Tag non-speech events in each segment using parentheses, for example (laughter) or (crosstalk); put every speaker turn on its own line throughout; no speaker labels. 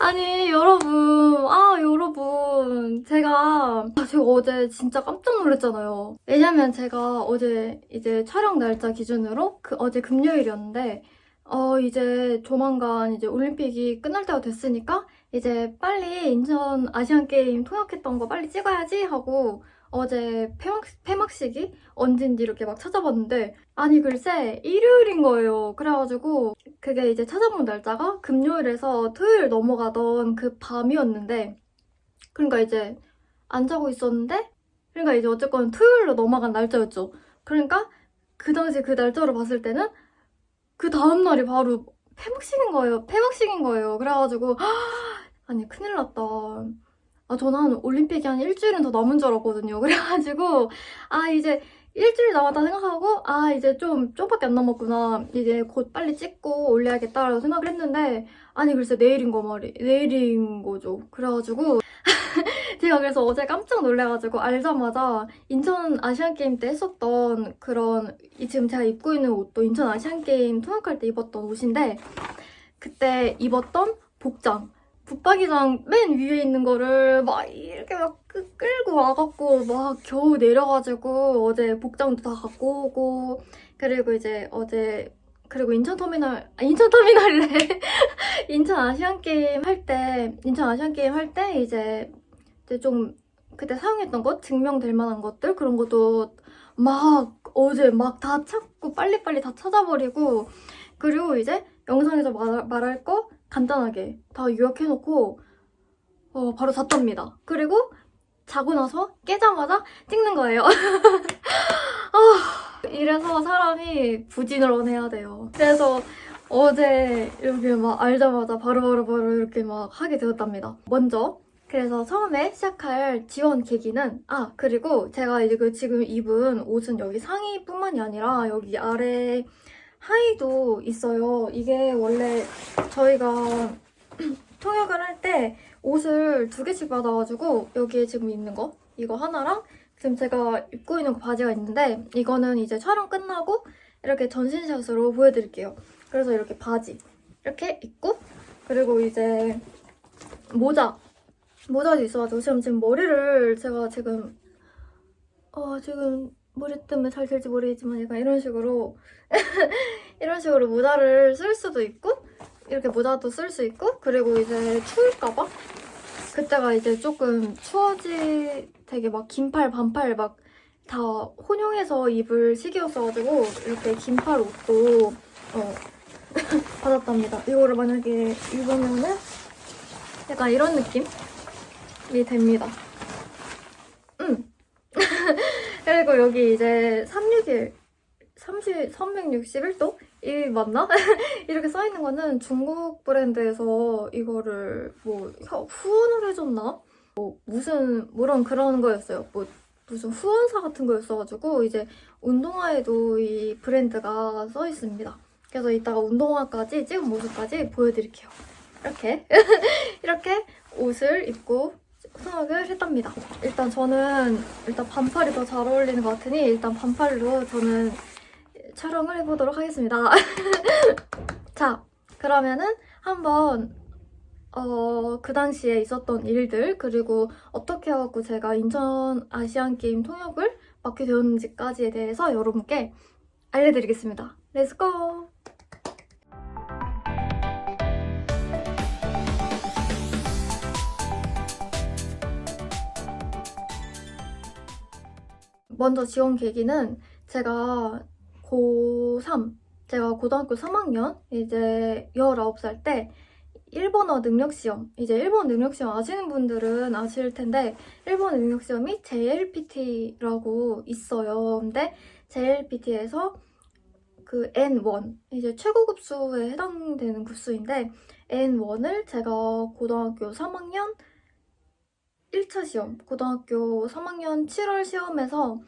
아니 여러분. 아 여러분. 제가 아, 제가 어제 진짜 깜짝 놀랐잖아요. 왜냐면 제가 어제 이제 촬영 날짜 기준으로 그 어제 금요일이었는데 어 이제 조만간 이제 올림픽이 끝날 때가 됐으니까 이제 빨리 인천 아시안 게임 통역했던 거 빨리 찍어야지 하고 어제 폐막, 폐막식이 언젠지 이렇게 막 찾아봤는데 아니 글쎄 일요일인 거예요 그래가지고 그게 이제 찾아본 날짜가 금요일에서 토요일 넘어가던 그 밤이었는데 그러니까 이제 안 자고 있었는데 그러니까 이제 어쨌건 토요일로 넘어간 날짜였죠. 그러니까 그 당시 그 날짜로 봤을 때는 그 다음 날이 바로 폐막식인 거예요. 폐막식인 거예요. 그래가지고 아니 큰일 났다. 아 저는 한 올림픽이 한 일주일은 더 남은 줄 알았거든요. (laughs) 그래가지고 아 이제 일주일 남았다 생각하고 아 이제 좀 좀밖에 안 남았구나 이제 곧 빨리 찍고 올려야겠다라고 생각을 했는데 아니 글쎄 내일인 거 말이 내일인 거죠 그래가지고 (laughs) 제가 그래서 어제 깜짝 놀래가지고 알자마자 인천 아시안 게임 때 했었던 그런 이 지금 제가 입고 있는 옷도 인천 아시안 게임 통역할 때 입었던 옷인데 그때 입었던 복장 붙박이장 맨 위에 있는 거를 막 이렇게 막 끄- 끌고 와갖고 막 겨우 내려가지고 어제 복장도 다 갖고 오고 그리고 이제 어제 그리고 인천터미널 아, 인천터미널이래. (laughs) 인천 아시안 게임 할 때 인천 아시안 게임 할 때 이제 이제 좀 그때 사용했던 것 증명될 만한 것들 그런 것도 막 어제 막 다 찾고 빨리빨리 다 찾아버리고 그리고 이제 영상에서 말, 말할 거 간단하게 다 요약해놓고 어, 바로 잤답니다. 그리고 자고 나서 깨자마자 찍는 거예요. (laughs) 아, 이래서 사람이 부지런을 해야 돼요. 그래서 어제 이렇게 막 알자마자 바로 바로 바로 이렇게 막 하게 되었답니다. 먼저 그래서 처음에 시작할 지원 계기는 아 그리고 제가 이제 그 지금 입은 옷은 여기 상의뿐만이 아니라 여기 아래 하의도 있어요. 이게 원래 저희가 (clears throat) 통역을 할 때 옷을 두 개씩 받아가지고 여기에 지금 있는 거 이거 하나랑 지금 제가 입고 있는 그 바지가 있는데 이거는 이제 촬영 끝나고 이렇게 전신샷으로 보여드릴게요. 그래서 이렇게 바지 이렇게 입고 그리고 이제 모자 모자도 있어가지고 지금 지금 머리를 제가 지금 어 지금 머리 때문에 잘 될지 모르겠지만 약간 이런 식으로 (laughs) 이런 식으로 모자를 쓸 수도 있고 이렇게 모자도 쓸 수 있고 그리고 이제 추울까봐 그때가 이제 조금 추워지 되게 막 긴팔 반팔 막 다 혼용해서 입을 시기였어가지고 이렇게 긴팔 옷도 어 (laughs) 받았답니다. 이거를 만약에 입으면은 약간 이런 느낌이 됩니다. 음. 그리고 여기 이제 361 30, 361도? 이 맞나? (laughs) 이렇게 써있는 거는 중국 브랜드에서 이거를 뭐 혀- 후원을 해줬나? 뭐 무슨 뭐런 그런 거였어요. 뭐 무슨 후원사 같은 거였어가지고 이제 운동화에도 이 브랜드가 써 있습니다. 그래서 이따가 운동화까지 찍은 모습까지 보여드릴게요. 이렇게 (laughs) 이렇게 옷을 입고 통역을 했답니다. 일단 저는 일단 반팔이 더 잘 어울리는 것 같으니 일단 반팔로 저는 촬영을 해보도록 하겠습니다. (laughs) 자, 그러면은 한번 어, 그 당시에 있었던 일들 그리고 어떻게 해갖고 제가 인천 아시안 게임 통역을 맡게 되었는지까지에 대해서 여러분께 알려드리겠습니다. 렛츠고! 먼저 지원 계기는 제가 고3, 제가 고등학교 3학년, 이제 19살 때 일본어 능력 시험, 이제 일본 능력 시험 아시는 분들은 아실 텐데 일본 능력 시험이 JLPT라고 있어요. 근데 JLPT에서 그 N1, 이제 최고 급 수에 해당되는 급수인데 N1을 제가 고등학교 3학년 1차 시험, 고등학교 3학년 7월 시험에서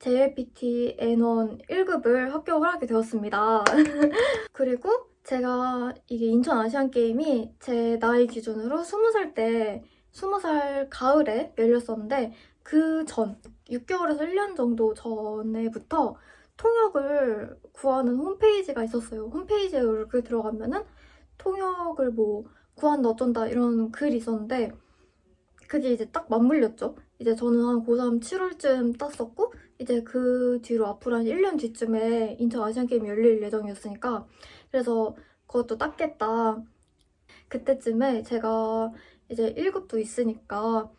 JLPT N1 1급을 합격을 하게 되었습니다. (laughs) 그리고 제가 이게 인천 아시안 게임이 제 나이 기준으로 20살 때 20살 가을에 열렸었는데 그 전 6개월에서 1년 정도 전에부터 통역을 구하는 홈페이지가 있었어요. 홈페이지에 이렇게 들어가면은 통역을 뭐 구한다 어쩐다 이런 글이 있었는데 그게 이제 딱 맞물렸죠. 이제 저는 한 고3 7월쯤 땄었고 이제 그 뒤로 앞으로 한 1년 뒤쯤에 인천 아시안게임이 열릴 예정이었으니까 그래서 그것도 땄겠다. 그때쯤에 제가 이제 1급도 있으니까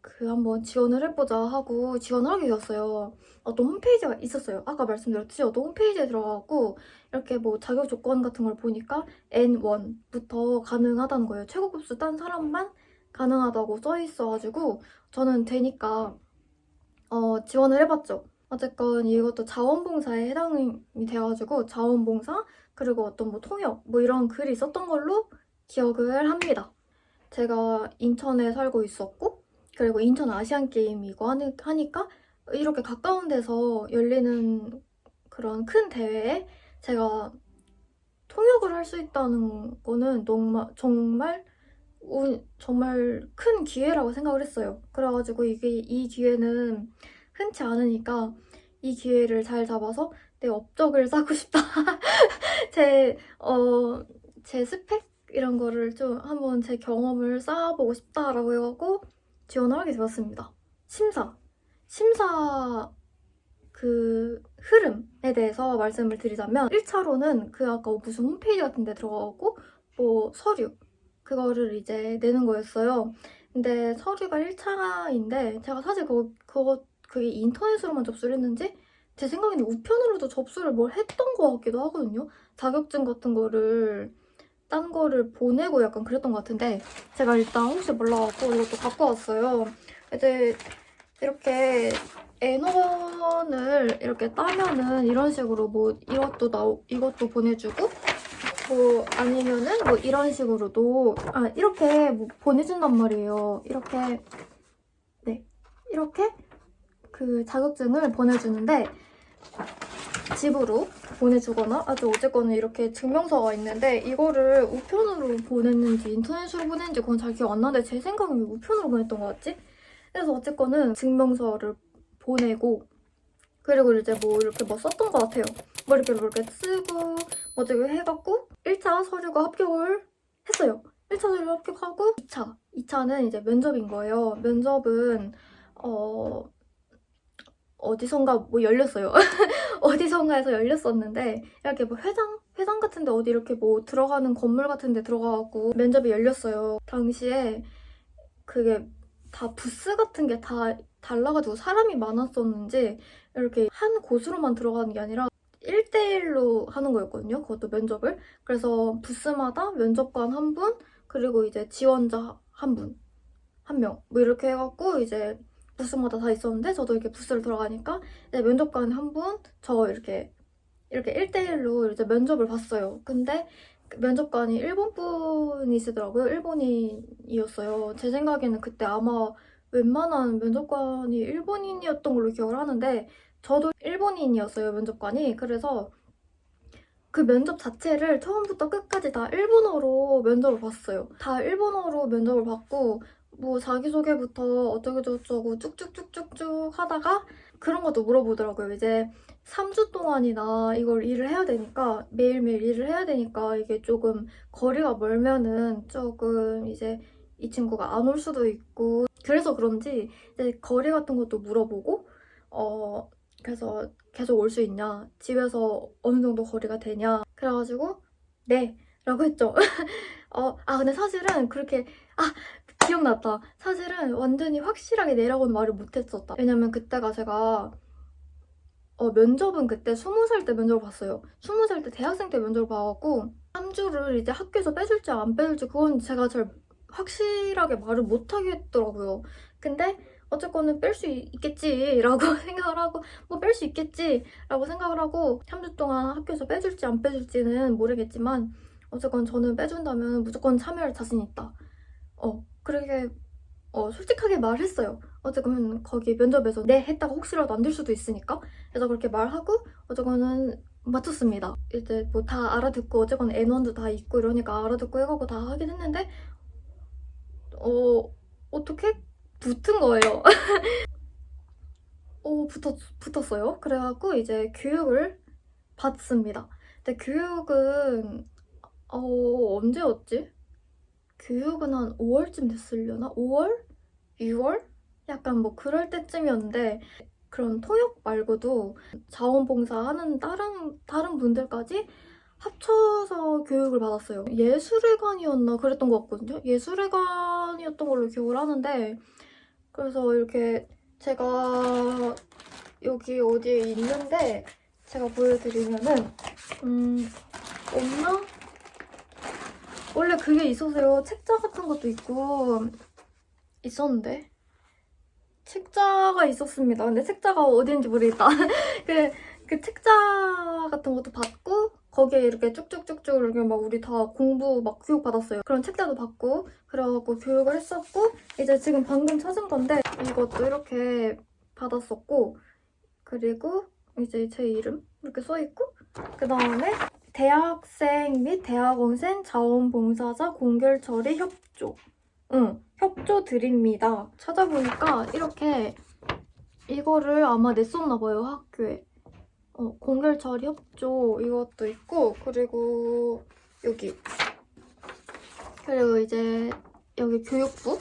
그 한번 지원을 해보자 하고 지원을 하게 되었어요. 어떤 홈페이지가 있었어요. 아까 말씀드렸듯이 어떤 홈페이지에 들어가고 이렇게 뭐 자격 조건 같은 걸 보니까 N1부터 가능하다는 거예요. 최고 급수 딴 사람만 가능하다고 써 있어가지고 저는 되니까 어, 지원을 해봤죠. 어쨌건 이것도 자원봉사에 해당이 돼가지고 자원봉사 그리고 어떤 뭐 통역 뭐 이런 글이 있었던 걸로 기억을 합니다. 제가 인천에 살고 있었고 그리고 인천 아시안 게임이고 하니, 하니까 이렇게 가까운 데서 열리는 그런 큰 대회에 제가 통역을 할 수 있다는 거는 정말 정말 우- 정말 큰 기회라고 생각을 했어요. 그래가지고 이게 이 기회는 흔치 않으니까 이 기회를 잘 잡아서 내 업적을 (laughs) 쌓고 싶다. 제, 어, 제 스펙? 이런 거를 좀 한번 제 경험을 쌓아보고 싶다라고 해갖고 지원을 하게 되었습니다. 심사. 심사 그 흐름에 대해서 말씀을 드리자면 1차로는 그 아까 무슨 홈페이지 같은 데 들어가고 뭐 서류 그거를 이제 내는 거였어요. 근데 서류가 1차인데 제가 사실 그거, 그거 그게 인터넷으로만 접수를 했는지 제 생각에는 우편으로도 접수를 뭘 했던 것 같기도 하거든요. 자격증 같은 거를 딴 거를 보내고 약간 그랬던 것 같은데 제가 일단 혹시 몰라갖고 이것도 갖고 왔어요. 이제 이렇게 N1을 이렇게 따면은 이런 식으로 뭐 이것도 나 이것도 보내주고 뭐 아니면은 뭐 이런 식으로도 아 이렇게 뭐 보내준단 말이에요. 이렇게 네 이렇게 그 자격증을 보내주는데 집으로 보내주거나 아주 어쨌거나 이렇게 증명서가 있는데 이거를 우편으로 보냈는지 인터넷으로 보냈는지 그건 잘 기억 안 나는데 제 생각엔 왜 우편으로 보냈던 것 같지? 그래서 어쨌거는 증명서를 보내고 그리고 이제 뭐 이렇게 뭐 썼던 것 같아요. 뭐 이렇게 뭐 이렇게 쓰고 뭐 어떻게 해갖고 1차 서류가 합격을 했어요. 1차 서류 합격하고 2차 2차는 이제 면접인 거예요. 면접은 어 어디선가 뭐 열렸어요. (laughs) 어디선가에서 열렸었는데 이렇게 뭐 회장 회장 같은데 어디 이렇게 뭐 들어가는 건물 같은데 들어가갖고 면접이 열렸어요. 당시에 그게 다 부스 같은 게 다 달라가지고 사람이 많았었는지 이렇게 한 곳으로만 들어가는 게 아니라 1대1로 하는 거였거든요. 그것도 면접을. 그래서 부스마다 면접관 한 분, 그리고 이제 지원자 한 분, 한 명. 뭐 이렇게 해갖고 이제 부스마다 다 있었는데 저도 이렇게 부스를 들어가니까 이제 면접관 한 분, 저 이렇게 이렇게 1대1로 이제 면접을 봤어요. 근데 그 면접관이 일본 분이시더라고요. 일본인이었어요. 제 생각에는 그때 아마 웬만한 면접관이 일본인이었던 걸로 기억을 하는데 저도 일본인이었어요, 면접관이. 그래서 그 면접 자체를 처음부터 끝까지 다 일본어로 면접을 봤어요. 다 일본어로 면접을 받고 뭐 자기소개부터 어쩌고 저쩌고 쭉쭉쭉쭉쭉 하다가 그런 것도 물어보더라고요. 이제 3주 동안이나 이걸 일을 해야 되니까 매일매일 일을 해야 되니까 이게 조금 거리가 멀면은 조금 이제 이 친구가 안 올 수도 있고 그래서 그런지 이제 거리 같은 것도 물어보고 어 그래서 계속 올 수 있냐? 집에서 어느 정도 거리가 되냐? 그래가지고 네! 라고 했죠. (laughs) 어, 아 근데 사실은 그렇게 아 기억났다. 사실은 완전히 확실하게 내라고는 말을 못했었다. 왜냐면 그때가 제가 어, 면접은 그때 20살 때 면접을 봤어요. 20살 때 대학생 때 면접을 봐갖고 3주를 이제 학교에서 빼줄지 안 빼줄지 그건 제가 잘 확실하게 말을 못 하겠더라고요. 근데 어쨌거는 뺄수 있겠지라고 (laughs) 생각을 하고 뭐 뺄 수 있겠지라고 생각을 하고 3주 동안 학교에서 빼줄지 안 빼줄지는 모르겠지만 어쨌건 저는 빼준다면 무조건 참여할 자신 있다. 어 그렇게 어 솔직하게 말했어요. 어쨌건 거기 면접에서 네 했다가 혹시라도 안 될 수도 있으니까 그래서 그렇게 말하고 어쨌거는 맞췄습니다. 이제 뭐 다 알아듣고 어쨌건 N1도 다 있고 이러니까 알아듣고 해가고 다 하긴 했는데 어, 어떻게? 붙은 거예요. (laughs) 어, 붙었, 붙었어요. 그래갖고 이제 교육을 받습니다. 근데 교육은, 어, 언제였지? 교육은 한 5월쯤 됐으려나? 5월? 6월? 약간 뭐 그럴 때쯤이었는데 그런 통역 말고도 자원봉사 하는 다른 다른 분들까지 합쳐서 교육을 받았어요. 예술회관이었나 그랬던 것 같거든요. 예술회관이었던 걸로 기억을 하는데 그래서 이렇게 제가 여기 어디에 있는데 제가 보여드리면은 음 없나? 원래 그게 있어서요. 책자 같은 것도 있고 있었는데 책자가 있었습니다. 근데 책자가 어디인지 모르겠다. (laughs) 그, 그 책자 같은 것도 받고 거기에 이렇게 쭉쭉쭉쭉 이렇게 막 우리 다 공부 막 교육 받았어요. 그런 책자도 받고 그래갖고 교육을 했었고 이제 지금 방금 찾은 건데 이것도 이렇게 받았었고 그리고 이제 제 이름 이렇게 써 있고 그 다음에 대학생 및 대학원생 자원봉사자 공결 처리 협조 응 협조 드립니다. 찾아보니까 이렇게 이거를 아마 냈었나 봐요 학교에. 어, 공결 처리 협조 이것도 있고 그리고 여기. 그리고 이제 여기 교육부.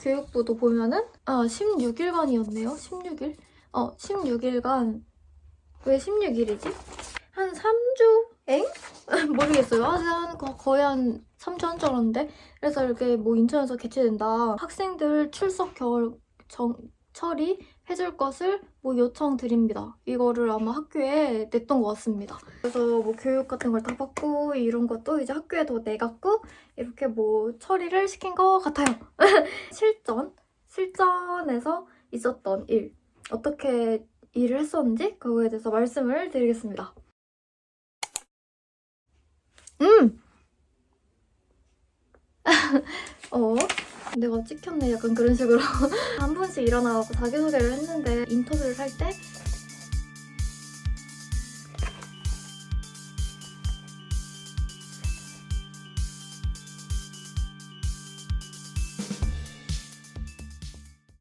교육부도 보면은 아 16일간이었네요. 16일? 어 16일간. 왜 16일이지? 한 3주행? (laughs) 모르겠어요. 아직 한 거- 거의 한 3주 한 줄 알았는데. 그래서 이렇게 뭐 인천에서 개최된다. 학생들 출석 결 정, 처리 해줄 것을 뭐 요청드립니다. 이거를 아마 학교에 냈던 것 같습니다. 그래서 뭐 교육 같은 걸 다 받고 이런 것도 이제 학교에 더 내갖고 이렇게 뭐 처리를 시킨 것 같아요. (laughs) 실전, 실전에서 있었던 일, 어떻게 일을 했었는지 그거에 대해서 말씀을 드리겠습니다. 음! 어, 내가 찍혔네. 약간 그런 식으로. (laughs) 한 분씩 일어나고 자기소개를 했는데 인터뷰를 할 때